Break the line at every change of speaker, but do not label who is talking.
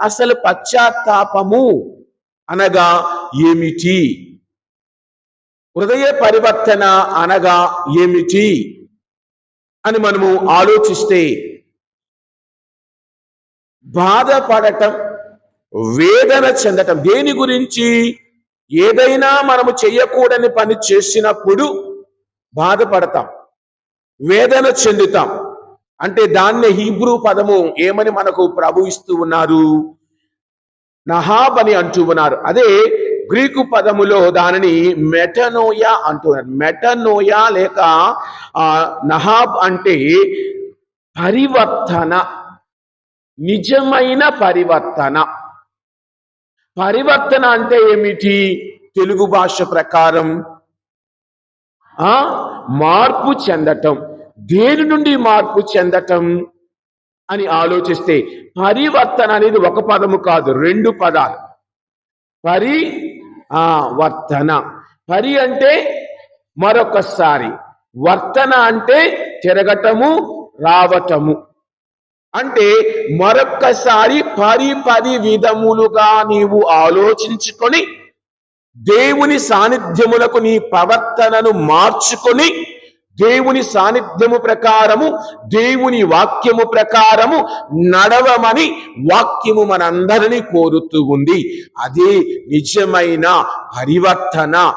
అసలు పశ్చాత్తాపము అనగా ఏమిటి? హృదయ పరివర్తన అనగా ఏమిటి? అని మనము ఆలోచిస్తే బాధపడటం వేదన చెందటం దేని గురించి? ఏదైనా మనము చెయ్యకూడని పని చేసినప్పుడు బాధపడతాం వేదన చెందుతాం. అంటే దాన్ని హీబ్రూ పదము ఏమని మనకు ప్రభు ఇస్తూ ఉన్నారు? నహాబ్ అని అంటూ ఉన్నారు. అదే గ్రీకు పదములో దానిని మెటనోయా అంటున్నారు మెటనోయా లేక ఆ, నహాబ్ అంటే పరివర్తన నిజమైన పరివర్తన. పరివర్తన అంటే ఏమిటి? తెలుగు భాష ప్రకారం ఆ మార్పు చెందటం. దేని నుండి మార్పు చెందటం అని ఆలోచిస్తే పరివర్తన అనేది ఒక పదము కాదు రెండు పదాలు. పరి ఆ వర్తన. పరి అంటే మరొకసారి. వర్తన అంటే తిరగటము రావటము. అంటే మరొక్కసారి పరి పది విధములుగా నీవు ఆలోచించుకొని దేవుని సాన్నిధ్యములకు నీ ప్రవర్తనను మార్చుకొని దేవుని సాన్నిధ్యము ప్రకారము దేవుని వాక్యము ప్రకారము నడవమని వాక్యము మనందరినీ కోరుతూ ఉంది. అదే నిజమైన పరివర్తన.